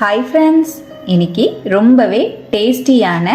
Hi friends இன்னைக்கு ரொம்பவே டேஸ்டியான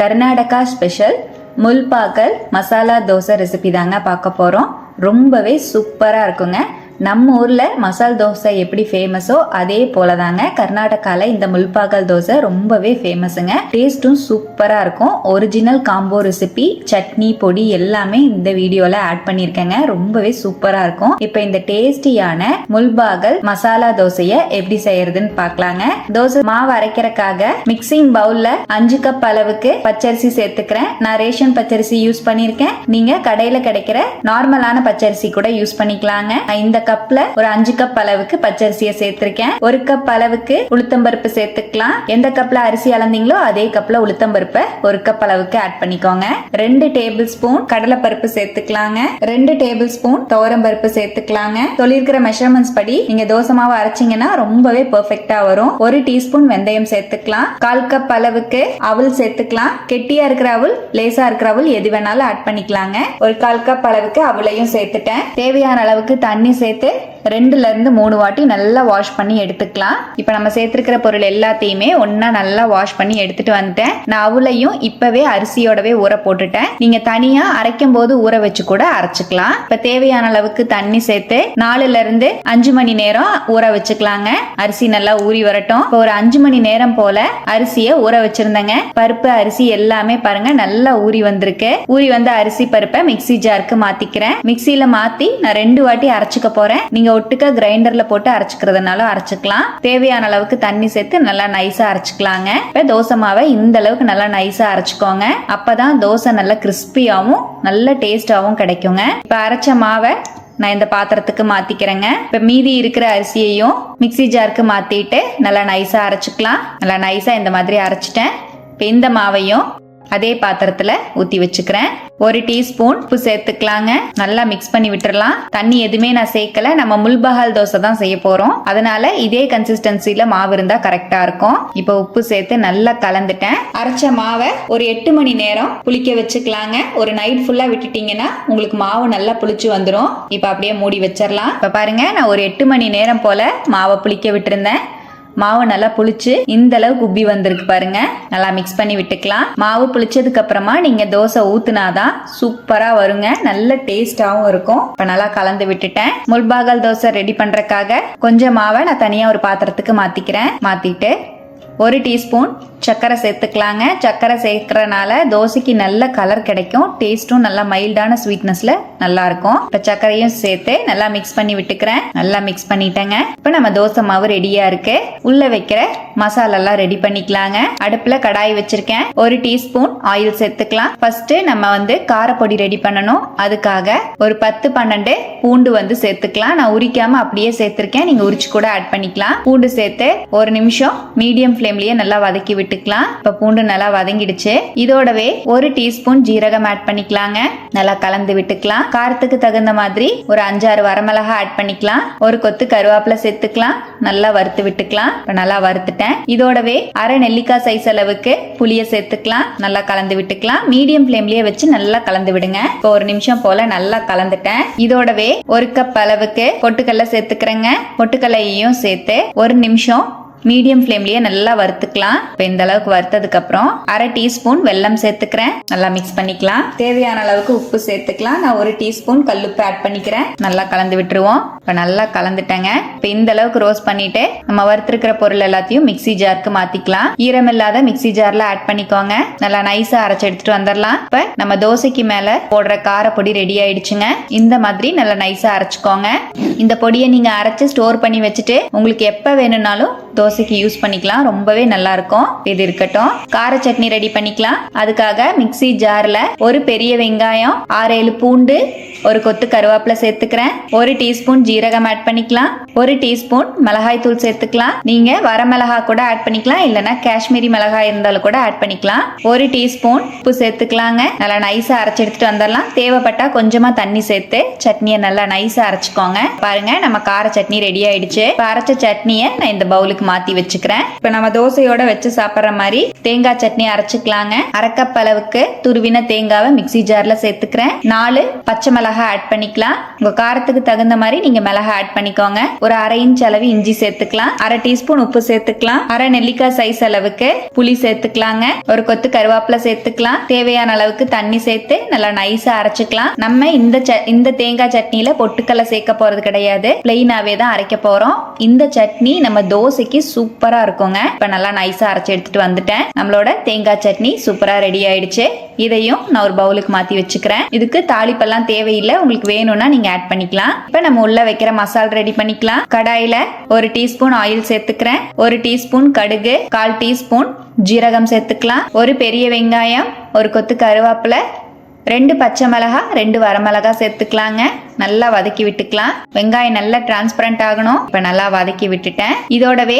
கர்நாடகா ஸ்பெஷல் முல்பாக்கல் மசாலா தோசை ரெசிபி தாங்க பார்க்க போகிறோம் ரொம்பவே சூப்பராக இருக்குங்க. நம்ம ஊரில் மசால் தோசை எப்படி ஃபேமஸோ அதே போல தாங்க கர்நாடகாவில் இந்த முல்பாக்கல் தோசை ரொம்பவே ஃபேமஸுங்க டேஸ்ட்டும் சூப்பராக இருக்கும். ஒரிஜினல் காம்போ ரெசிபி சட்னி பொடி எல்லாமே இந்த வீடியோவில் ஆட் பண்ணியிருக்கேங்க ரொம்பவே சூப்பராக இருக்கும். இப்போ இந்த டேஸ்டியான முல்பாகல் மசாலா தோசையை எப்படி செய்யறதுன்னு பார்க்கலாங்க தோசை மாவு அரைக்கிறதுக்காக மிக்சிங் பவுலில் அஞ்சு கப் அளவுக்கு பச்சரிசி சேர்த்துக்கிறேன். நான் ரேஷன் பச்சரிசி யூஸ் பண்ணியிருக்கேன் நீங்கள் கடையில் கிடைக்கிற நார்மலான பச்சரிசி கூட யூஸ் பண்ணிக்கலாங்க. இந்த கப்ல ஒரு அஞ்சு கப் அளவுக்கு பச்சரிசியை சேர்த்திருக்கேன். ஒரு கப் அளவுக்கு உளுத்தம்பருப்பு சேர்த்துக்கலாம். எந்த கப்ல அரிசி அளந்தீங்களோ அதே கப்ல உளுத்தம்பருப்பை ஒரு கப் அளவுக்கு ஆட் பண்ணிக்கோங்க. ரெண்டு டேபிள் ஸ்பூன் கடலை பருப்பு சேர்த்துக்கலாங்க. ரெண்டு டேபிள் ஸ்பூன் துவரம் பருப்பு சேர்த்துக்கலாங்க. சொல்லியிருக்கிற மெஷர்மெண்ட்ஸ் படி நீங்க தோசை மாவு அரைச்சீங்கன்னா ரொம்பவே பெர்ஃபெக்டா வரும். ஒரு டீஸ்பூன் வெந்தயம் சேர்த்துக்கலாம். கால் கப் அளவுக்கு அவல் சேர்த்துக்கலாம். கெட்டியா இருக்கிற அவல் லேசா இருக்கிற அவல் எது வேணாலும் ஆட் பண்ணிக்கலாங்க. ஒரு கால் கப் அளவுக்கு அவளையும் சேர்த்துட்டேன். தேவையான அளவுக்கு தண்ணி சேர்த்து 7 ரெண்டுலேருந்து மூணு வாட்டி நல்லா வாஷ் பண்ணி எடுத்துக்கலாம். இப்போ நம்ம சேர்த்துருக்கிற பொருள் எல்லாத்தையுமே ஒன்றா நல்லா வாஷ் பண்ணி எடுத்துட்டு வந்துட்டேன். நான் அவளையும் இப்போவே அரிசியோடவே ஊற போட்டுட்டேன். நீங்கள் தனியாக அரைக்கும் போது ஊற வச்சு கூட அரைச்சிக்கலாம். இப்போ தேவையான அளவுக்கு தண்ணி சேர்த்து நாலுலேருந்து அஞ்சு மணி நேரம் ஊற வச்சுக்கலாங்க. அரிசி நல்லா ஊறி வரட்டும். இப்போ ஒரு அஞ்சு மணி நேரம் போல அரிசியை ஊற வச்சிருந்தேங்க. பருப்பு அரிசி எல்லாமே பாருங்க நல்லா ஊறி வந்திருக்கு. ஊறி வந்த அரிசி பருப்பை மிக்சி ஜாருக்கு மாத்திக்கிறேன். மிக்சியில மாத்தி நான் ரெண்டு வாட்டி அரைச்சிக்க போறேன். நீங்க ஒட்டுக்க கிரைண்டர்ல போட்டு அரைச்சிக்கிறதுனாலும் அரைச்சுக்கலாம். தேவையான அளவுக்கு தண்ணி சேர்த்து நல்லா நைஸா அரைச்சுக்கலாங்க. இப்ப தோசை மாவை இந்த அளவுக்கு நல்லா நைஸா அரைச்சுக்கோங்க. அப்பதான் தோசை நல்லா கிறிஸ்பியாவும் நல்ல டேஸ்டாவும் கிடைக்குங்க. இப்ப அரைச்ச மாவை நான் இந்த பாத்திரத்துக்கு மாத்திக்கிறேங்க. இப்ப மீதி இருக்கிற அரிசியையும் மிக்ஸி ஜாருக்கு மாத்திட்டு நல்லா நைஸா அரைச்சுக்கலாம். நல்லா நைஸா இந்த மாதிரி அரைச்சிட்டேன். இப்ப இந்த மாவையும் அதே பாத்திரத்துல ஊத்தி வச்சுக்கிறேன். ஒரு டீஸ்பூன் உப்பு சேர்த்துக்கலாங்க. நல்லா மிக்ஸ் பண்ணி விட்டுறலாம். தண்ணி எதுவுமே நான் சேர்க்கல. நம்ம முல்பஹால் தோசை தான் செய்ய போறோம். அதனால இதே கன்சிஸ்டன்சில மாவு இருந்தா கரெக்டா இருக்கும். இப்போ உப்பு சேர்த்து நல்லா கலந்துட்டேன். அரைச்ச மாவை ஒரு எட்டு மணி நேரம் புளிக்க வச்சுக்கலாங்க. ஒரு நைட் ஃபுல்லா விட்டுட்டீங்கன்னா உங்களுக்கு மாவு நல்லா புளிச்சு வந்துடும் இப்போ அப்படியே மூடி வச்சிடலாம் இப்போ பாருங்க நான் ஒரு எட்டு மணி நேரம் போல மாவை புளிக்க விட்டுருந்தேன். மாவு நல்லா புளிச்சு இந்த அளவுக்கு உப்பி வந்திருக்கு பாருங்க. நல்லா மிக்ஸ் பண்ணி விட்டுக்கலாம். மாவு புளிச்சதுக்கு அப்புறமா நீங்க தோசை ஊத்துனாதான் சூப்பரா வருங்க. நல்ல டேஸ்டாவும் இருக்கும். இப்ப நல்லா கலந்து விட்டுட்டேன். முள்பாகல் தோசை ரெடி பண்றதுக்காக கொஞ்சம் மாவை நான் தனியா ஒரு பாத்திரத்துக்கு மாத்திக்கிறேன். மாத்திட்டு ஒரு டீஸ்பூன் சர்க்கரை சேர்த்துக்கலாங்க. சர்க்கரை சேர்க்கறனால தோசைக்கு நல்ல கலர் கிடைக்கும். டேஸ்ட்டும் நல்லா மைல்டான ஸ்வீட்னஸ்ல நல்லா இருக்கும் இப்போ சர்க்கரையும் சேர்த்து நல்லா மிக்ஸ் பண்ணி விட்டுக்கிறேன். நல்லா மிக்ஸ் பண்ணிட்டேங்க. இப்போ நம்ம தோசை மாவு ரெடியா இருக்கு. உள்ள வைக்கிற மசாலெல்லாம் ரெடி பண்ணிக்கலாங்க. அடுப்புல கடாய் வச்சிருக்கேன். ஒரு டீஸ்பூன் ஆயில் சேர்த்துக்கலாம். ஃபர்ஸ்ட் நம்ம வந்து காரப்பொடி ரெடி பண்ணணும். அதுக்காக ஒரு பத்து பன்னெண்டு பூண்டு வந்து சேர்த்துக்கலாம். நான் உரிக்காம அப்படியே சேர்த்திருக்கேன். நீங்க உரிச்சு கூட ஆட் பண்ணிக்கலாம். பூண்டு சேர்த்து ஒரு நிமிஷம் மீடியம் ஃப்ளேம்லயே நல்லா வதக்கி விட்டுக்கலாம். இப்ப பூண்டு நல்லா வதங்கிடுச்சு. இதோடவே ஒரு டீஸ்பூன் ஜீரகம் ஆட் பண்ணிக்கலாங்க. நல்லா கலந்து விட்டுக்கலாம். காரத்துக்கு தகுந்த மாதிரி ஒரு அஞ்சாறு வரமிளகா ஆட் பண்ணிக்கலாம். ஒரு கொத்து கருவேப்பிலை சேர்த்துக்கலாம். நல்லா வறுத்து விட்டுக்கலாம். இப்ப நல்லா வறுத்துட்டேன். இதோடவே அரை நெல்லிக்காய் சைஸ் அளவுக்கு புளிய சேர்த்துக்கலாம். நல்லா கலந்து விட்டுக்கலாம். மீடியம் ஃப்ளேம்லயே வச்சு நல்லா கலந்து விடுங்க. இப்போ ஒரு நிமிஷம் போல நல்லா கலந்துட்டேன். இதோடவே ஒரு கப் அளவுக்கு பொட்டுக்கல்ல சேர்த்துக்கிறேங்க. பொட்டுக்கல்லையும் சேர்த்து ஒரு நிமிஷம் மீடியம் ஃப்ளேம்லயே நல்லா வறுத்துக்கலாம். இப்போ இந்த அளவுக்கு வறுத்ததுக்கு அப்புறம் அரை டீஸ்பூன் வெல்லம் சேர்த்துக்கிறேன். நல்லா மிக்ஸ் பண்ணிக்கலாம். தேவையான அளவுக்கு உப்பு சேர்த்துக்கலாம். நான் ஒரு டீஸ்பூன் கல்லுப்பு ஆட் பண்ணிக்கிறேன். நல்லா கலந்து விட்டுருவோம். இப்போ நல்லா கலந்துட்டேங்க. இப்போ இந்த அளவுக்கு ரோஸ்ட் பண்ணிட்டு நம்ம வறுத்துருக்கிற பொருள் எல்லாத்தையும் மிக்ஸி ஜாருக்கு மாத்திக்கலாம். ஈரம் இல்லாத மிக்ஸி ஜார்ல ஆட் பண்ணிக்கோங்க. நல்லா நைஸா அரைச்சு எடுத்துட்டு வந்துடலாம் இப்போ நம்ம தோசைக்கு மேல போடுற காரப்பொடி ரெடி ஆயிடுச்சுங்க. இந்த மாதிரி நல்லா நைஸா அரைச்சுக்கோங்க. இந்த பொடியை நீங்க அரைச்சு ஸ்டோர் பண்ணி வச்சுட்டு உங்களுக்கு எப்ப வேணும்னாலும் தோசை தோசைக்கு யூஸ் பண்ணிக்கலாம். ரொம்பவே நல்லா இருக்கும் இது இருக்கட்டும். கார சட்னி ரெடி பண்ணிக்கலாம். அதுக்காக மிக்ஸி ஜார்ல ஒரு பெரிய வெங்காயம் ஆறு ஏழு பூண்டு ஒரு கொத்து கருவேப்பிலை சேர்த்துக்கிறேன். ஒரு டீஸ்பூன் ஜீரகம் ஆட் பண்ணிக்கலாம். ஒரு டீஸ்பூன் மிளகாய் தூள் சேர்த்துக்கலாம். நீங்க வரமிளகா கூட ஆட் பண்ணிக்கலாம். இல்லைன்னா காஷ்மீரி மிளகாய் இருந்தாலும் கூட ஆட் பண்ணிக்கலாம். ஒரு டீஸ்பூன் உப்பு சேர்த்துக்கலாங்க. நல்லா நைஸா அரைச்சு எடுத்துட்டு வந்துடலாம். தேவைப்பட்டா கொஞ்சமா தண்ணி சேர்த்து சட்னியை நல்லா நைஸா அரைச்சுக்கோங்க. பாருங்க நம்ம கார சட்னி ரெடி ஆயிடுச்சு. அரைச்ச சட்னியை நான் இந்த பவுலுக்கு மாத்தி வச்சுக்கிறேன். இப்ப நம்ம தோசையோட வச்சு சாப்பிடுற மாதிரி தேங்காய் சட்னி அரைச்சுக்கலாங்க. அரைக்கப் அளவுக்கு துருவின தேங்காவை மிக்ஸி ஜார்ல சேர்த்துக்கிறேன். நாலு பச்சை மிளகாய் ஆட் பண்ணிக்கலாம். உங்க காரத்துக்கு தகுந்த மாதிரி நீங்க மிளகாய் ஆட் பண்ணிக்கோங்க. ஒரு அரை இன்ச் அளவு இஞ்சி சேர்த்துக்கலாம். அரை டீஸ்பூன் உப்பு சேர்த்துக்கலாம். அரை நெல்லிக்காய் சைஸ் அளவுக்கு புளி சேர்த்துக்கலாங்க. ஒரு கொத்து கருவேப்பிலை சேர்த்துக்கலாம். தேவையான அளவுக்கு தண்ணி சேர்த்து நல்லா நைஸா அரைச்சுக்கலாம். நம்ம இந்த இந்த தேங்காய் சட்னியில பொட்டுக்கல்ல சேர்க்க போறது கிடையாது. பிளெயினாவே தான் அரைக்க போறோம். இந்த சட்னி நம்ம தோசைக்கு சூப்பரா இருக்குங்க. இப்ப நல்லா நைஸா அரைச்சு எடுத்துட்டு வந்துட்டேன். நம்மளோட தேங்காய் சட்னி சூப்பரா ரெடி ஆயிடுச்சு. இதையும் நான் ஒரு பவுலுக்கு மாத்தி வச்சுக்கிறேன். இதுக்கு தாளிப்பெல்லாம் தேவையில்லை. உங்களுக்கு வேணும்னா நீங்க ஆட் பண்ணிக்கலாம். இப்ப நம்ம உள்ள வைக்கிற மசாலா ரெடி பண்ணிக்கலாம். கடாயில ஒரு டீஸ்பூன் ஆயில் சேர்த்துக்கிறேன். ஒரு டீஸ்பூன் கடுகு கால் டீஸ்பூன் ஜீரகம் சேர்த்துக்கலாம். ஒரு பெரிய வெங்காயம் ஒரு கொத்து கருவேப்பிலை ரெண்டு பச்சை மிளகா ரெண்டு வரமிளகா சேர்த்துக்கலாங்க. நல்லா வதக்கி விட்டுக்கலாம். வெங்காயம் நல்லா டிரான்ஸ்பரண்ட் ஆகணும். இப்போ நல்லா வதக்கி விட்டுட்டேன். இதோடவே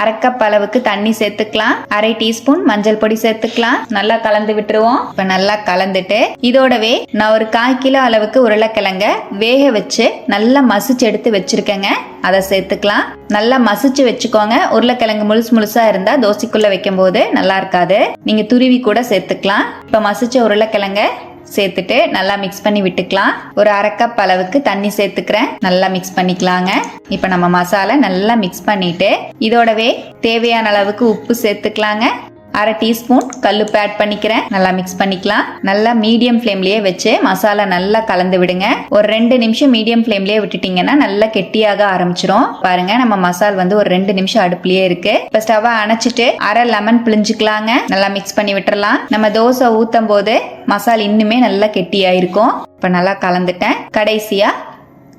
அரைக்கப் அளவுக்கு தண்ணி சேர்த்துக்கலாம். அரை டீஸ்பூன் மஞ்சள் பொடி சேர்த்துக்கலாம். நல்லா கலந்து விட்டுருவோம். இப்போ நல்லா கலந்துட்டு இதோடவே நான் ஒரு கால் கிலோ அளவுக்கு உருளைக்கிழங்க வேக வச்சு நல்லா மசிச்சு எடுத்து வச்சிருக்கேங்க. அதை சேர்த்துக்கலாம். நல்லா மசிச்சு வச்சுக்கோங்க. உருளைக்கிழங்கு முழுசு முழுசா இருந்தா தோசைக்குள்ள வைக்கும் போது நல்லா இருக்காது. நீங்க துருவி கூட சேர்த்துக்கலாம். இப்போ மசிச்ச உருளைக்கிழங்க சேர்த்துட்டு நல்லா மிக்ஸ் பண்ணி விட்டுக்கலாம். ஒரு அரை கப் அளவுக்கு தண்ணி சேர்த்துக்கிறேன். நல்லா மிக்ஸ் பண்ணிக்கலாங்க. இப்போ நம்ம மசாலா நல்லா மிக்ஸ் பண்ணிட்டு இதோடவே தேவையான அளவுக்கு உப்பு சேர்த்துக்கலாங்க. அரை டீஸ்பூன் கல்லுப்பு ஆட் பண்ணிக்கிறேன். நல்லா மிக்ஸ் பண்ணிக்கலாம். நல்லா மீடியம் ஃப்ளேம்லயே வச்சு மசாலா நல்லா கலந்து விடுங்க. ஒரு ரெண்டு நிமிஷம் மீடியம் ஃப்ளேம்லயே விட்டுட்டீங்கன்னா நல்லா கெட்டியாக ஆரம்பிச்சிரும். பாருங்க நம்ம மசால் வந்து ஒரு ரெண்டு நிமிஷம் அடுப்புலயே இருக்கு. இப்ப ஸ்டவ்வை அணைச்சிட்டு அரை லெமன் பிழிஞ்சுக்கலாங்க. நல்லா மிக்ஸ் பண்ணி விட்டுறலாம். நம்ம தோசை ஊத்தும் போது மசால் இன்னுமே நல்லா கெட்டியாயிருக்கும். இப்ப நல்லா கலந்துட்டேன். கடைசியா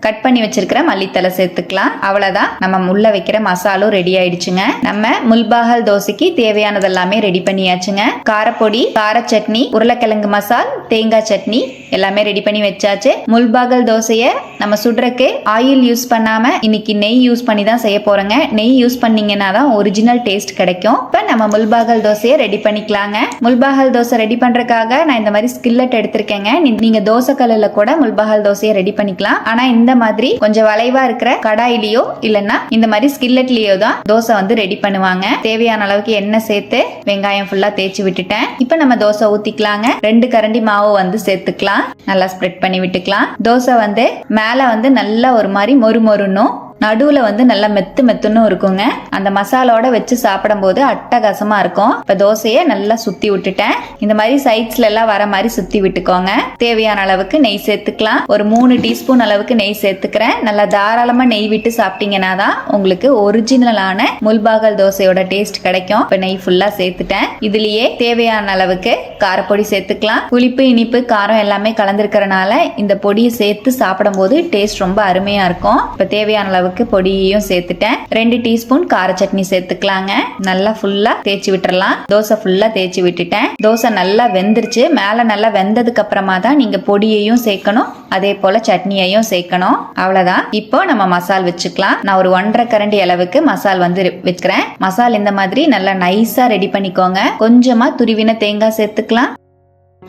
கட் பண்ணி வச்சிருக்கிற மல்லித்தலை சேர்த்துக்கலாம். அவ்வளவுதான். நம்ம முள்ள வைக்கிற மசாலும் ரெடி ஆயிடுச்சுங்க. நம்ம முல்பாகல் தோசைக்கு தேவையானது எல்லாமே ரெடி பண்ணியாச்சுங்க. காரப்பொடி கார சட்னி உருளைக்கிழங்கு மசால் தேங்காய் சட்னி எல்லாமே ரெடி பண்ணி வச்சாச்சு. முல்பாகல் தோசைய நம்ம சுடுறக்கு ஆயில் யூஸ் பண்ணாம இன்னைக்கு நெய் யூஸ் பண்ணி தான் செய்ய போறோங்க. நெய் யூஸ் பண்ணீங்கன்னா தான் ஒரிஜினல் டேஸ்ட் கிடைக்கும். இப்ப நம்ம முல்பாகல் தோசையை ரெடி பண்ணிக்கலாங்க. முல்பாகல் தோசை ரெடி பண்றதுக்காக நான் இந்த மாதிரி ஸ்கில்லட் எடுத்திருக்கேங்க. நீங்க தோசை கல்லில் கூட முல்பாகல் தோசையை ரெடி பண்ணிக்கலாம். ஆனா இந்த இந்த மாதிரி கொஞ்சம் வளைவா இருக்கிற கடாயிலயோ இல்லைன்னா இந்த மாதிரி ஸ்கில்லட்லயோ தான் தோசை வந்து ரெடி பண்ணுவாங்க. தேவையான அளவுக்கு எண்ணெய் சேர்த்து வெங்காயம் ஃபுல்லா தேய்ச்சி விட்டுட்டேன். இப்போ நம்ம தோசை ஊத்திக்கலாங்க. ரெண்டு கரண்டி மாவு வந்து சேர்த்துக்கலாம். நல்லா ஸ்ப்ரெட் பண்ணி விட்டுக்கலாம். தோசை வந்து மேல வந்து நல்லா ஒரு மாதிரி மொறு மொறுன்னும். நடுவுல வந்து நல்லா மெத்து மெத்துன்னு இருக்குங்க. அந்த மசாலோட வச்சு சாப்பிடும்போது அட்டகாசமா இருக்கும். இப்ப தோசையை நல்லா சுத்தி விட்டுட்டேன். இந்த மாதிரி சைட்ஸ்ல எல்லாம் வர மாதிரி சுத்தி விட்டுக்கோங்க. தேவையான அளவுக்கு நெய் சேர்த்துக்கலாம். ஒரு மூணு டீஸ்பூன் அளவுக்கு நெய் சேர்த்துக்கிறேன். நல்லா தாராளமா நெய் விட்டு சாப்பிட்டீங்கன்னா தான் உங்களுக்கு ஒரிஜினலான முல்பாகல் தோசையோட டேஸ்ட் கிடைக்கும். இப்ப நெய் ஃபுல்லா சேர்த்துட்டேன். இதுலயே தேவையான அளவுக்கு காரப்பொடி சேர்த்துக்கலாம். புளிப்பு இனிப்பு காரம் எல்லாமே கலந்துருக்கறனால இந்த பொடியை சேர்த்து சாப்பிடும்போது டேஸ்ட் ரொம்ப அருமையா இருக்கும். இப்ப தேவையான அளவு அளவுக்கு பொடியையும் சேர்த்துட்டேன். ரெண்டு டீஸ்பூன் கார சட்னி சேர்த்துக்கலாங்க. நல்லா ஃபுல்லா தேய்ச்சி விட்டுறலாம். தோசை ஃபுல்லா தேய்ச்சி விட்டுட்டேன். தோசை நல்லா வெந்துருச்சு. மேல நல்லா வெந்ததுக்கு அப்புறமா தான் நீங்க பொடியையும் சேர்க்கணும். அதே போல சட்னியையும் சேர்க்கணும். அவ்வளவுதான். இப்போ நம்ம மசால் வச்சுக்கலாம். நான் ஒரு ஒன்றரை கரண்டி அளவுக்கு மசால் வந்து வைக்கிறேன் மசால் இந்த மாதிரி நல்லா நைஸா ரெடி பண்ணிக்கோங்க. கொஞ்சமா துருவின தேங்காய் சேர்த்துக்கலாம்.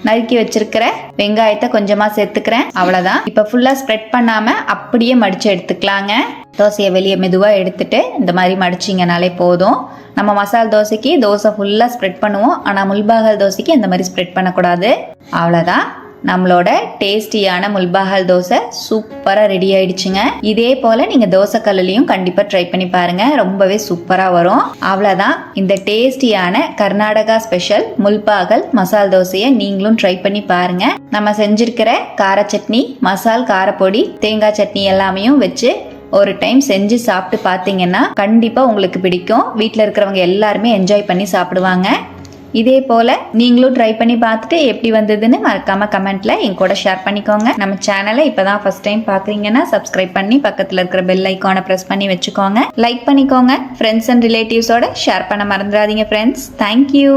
நறுக்கி வச்சிருக்கிற வெங்காயத்தை கொஞ்சமா சேர்த்துக்கிறேன். அவ்வளவுதான். இப்ப ஃபுல்லா ஸ்ப்ரெட் பண்ணாம அப்படியே மடிச்சு எடுத்துக்கலாங்க. தோசையை வெளியே மெதுவா எடுத்துட்டு இந்த மாதிரி மடிச்சிங்கனாலே போதும். நம்ம மசால் தோசைக்கு தோசை ஃபுல்லா ஸ்ப்ரெட் பண்ணுவோம். ஆனா முல்பாகல் தோசைக்கு இந்த மாதிரி ஸ்ப்ரெட் பண்ணக்கூடாது. அவ்வளவுதான். நம்மளோட டேஸ்டியான முல்பாகல் தோசை சூப்பராக ரெடி ஆயிடுச்சுங்க. இதே போல நீங்கள் தோசை கல்லுலயும் கண்டிப்பாக ட்ரை பண்ணி பாருங்க. ரொம்பவே சூப்பராக வரும். அவ்வளோதான் இந்த டேஸ்டியான கர்நாடகா ஸ்பெஷல் முல்பாகல் மசால் தோசையை நீங்களும் ட்ரை பண்ணி பாருங்க. நம்ம செஞ்சிருக்கிற கார சட்னி மசால் காரப்பொடி தேங்காய் சட்னி எல்லாமையும் வச்சு ஒரு டைம் செஞ்சு சாப்பிட்டு பார்த்தீங்கன்னா கண்டிப்பாக உங்களுக்கு பிடிக்கும். வீட்டில் இருக்கிறவங்க எல்லாருமே என்ஜாய் பண்ணி சாப்பிடுவாங்க. இதே போல நீங்களும் ட்ரை பண்ணி பார்த்துட்டு எப்படி வந்ததுன்னு மறக்காம கமெண்ட்ல என் கூட ஷேர் பண்ணிக்கோங்க. நம்ம சேனலை இப்பதான் ஃபர்ஸ்ட் டைம் பாக்குறீங்கன்னா சப்ஸ்கிரைப் பண்ணி பக்கத்துல இருக்கிற பெல் ஐக்கானை பிரஸ் பண்ணி வச்சுக்கோங்க. லைக் பண்ணிக்கோங்க. ஃப்ரெண்ட்ஸ் அண்ட் ரிலேட்டிவ்ஸோட ஷேர் பண்ண மறந்துடாதீங்க ஃப்ரெண்ட்ஸ் தேங்க்யூ